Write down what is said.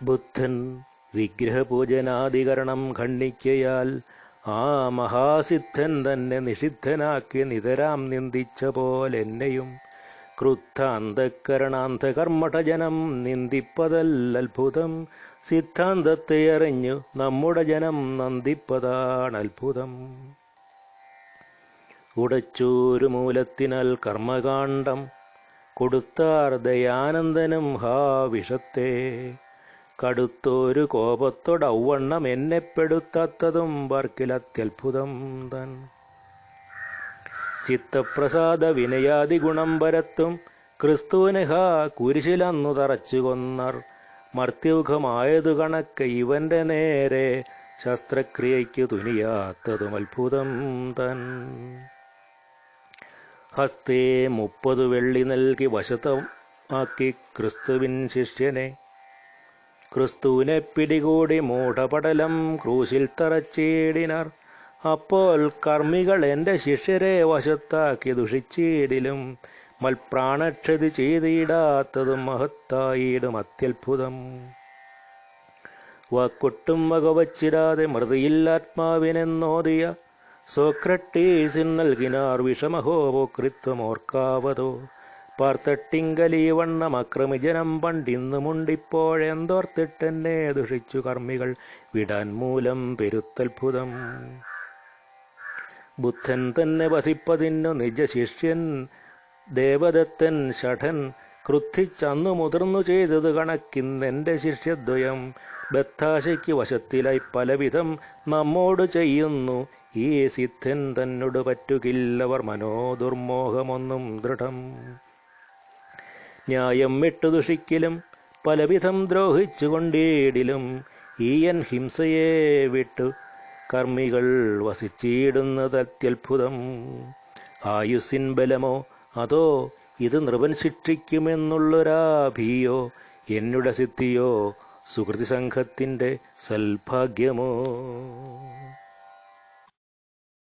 ബുദ്ധൻ വിഗ്രഹപൂജനാധികരണം ഖണ്ഡിക്കയാൽ ആ മഹാസിദ്ധൻ തന്നെ നിഷിദ്ധനാക്കി നിതരാം നിന്ദിച്ച പോലെന്നെയും ക്രുദ്ധ അന്ധകരണാന്ധകർമ്മഠജനം നിന്ദിപ്പതല്ലത്ഭുതം സിദ്ധാന്തത്തെ അറിഞ്ഞു നമ്മുടെ ജനം നന്ദിപ്പതാണ് അത്ഭുതം ഉടച്ചൂരു മൂലത്തിനാൽ കർമ്മകാണ്ഡം കൊടുത്താർ ദയാനന്ദനും ഹാ വിഷത്തെ കടുത്തൊരു കോപത്തോടൗവണ്ണം എന്നെ പെടുത്താത്തതും വർക്കിലത്യത്ഭുതം തൻ. ചിത്തപ്രസാദ വിനയാദി ഗുണം വരത്തും ക്രിസ്തുവിനെ കുരിശിലന്നു തറച്ചു കൊന്നർ. മർത്യുഖമായതു കണക്ക് ഇവന്റെ നേരെ ശസ്ത്രക്രിയയ്ക്കു തുനിയാത്തതും അത്ഭുതം തൻ. ഹസ്തേ മുപ്പത് വെള്ളി നൽകി വശത്തമാക്കി ക്രിസ്തുവിൻ ശിഷ്യനെ ക്രിസ്തുവിനെ പിടികൂടി മൂഢപടലം ക്രൂശിൽ തറച്ചേടിനാർ. അപ്പോൾ കർമ്മികൾ എന്റെ ശിഷ്യരെ വശത്താക്കി ദുഷിച്ചീടിലും. മൽപ്രാണക്ഷതി ചെയ്തിടാത്തതും മഹത്തായിടും അത്യത്ഭുതം. വാക്കൊട്ടും വകവച്ചിടാതെ മൃതിയില്ലാത്മാവിനെന്നോദിയ സോക്രട്ടീസിൻ നൽകിനാർ വിഷമഹോപകൃത്വമോർക്കാവതോ പാർത്തട്ടിങ്കലീവണ്ണം അക്രമിജനം പണ്ടിന്നു മുണ്ടിപ്പോഴെന്തോർത്തിട്ടെന്നെ ദുഷിച്ചു കർമ്മികൾ വിടാൻ മൂലം പെരുത്തത്ഭുതം ബുദ്ധൻ തന്നെ വധിപ്പതിന്നു നിജശിഷ്യൻ ദേവദത്തൻ ഷഠൻ ക്രുദ്ധിച്ചന്നു മുതിർന്നു ചെയ്തത് കണക്കിന്നെന്റെ ശിഷ്യദ്വയം. ബത്താശയ്ക്ക് വശത്തിലായി പലവിധം നമ്മോട് ചെയ്യുന്നു ഈ സിദ്ധൻ തന്നോട് പറ്റുകില്ലവർ മനോദുർമോഹമൊന്നും ദൃഢം. ന്യായം വിട്ടു ദുഷിക്കലും പലവിധം ദ്രോഹിച്ചുകൊണ്ടേടിലും. ഈയൻ ഹിംസയെ വിട്ടു കർമ്മികൾ വസിച്ചിടുന്നത് അത്യത്ഭുതം. ആയുസിൻ ബലമോ അതോ ഇത് നൃപൻ ശിക്ഷിക്കുമെന്നുള്ളൊരാഭീയോ? എന്നുടെ സിദ്ധിയോ സുഹൃതി സംഘത്തിന്റെ സൽഭാഗ്യമോ?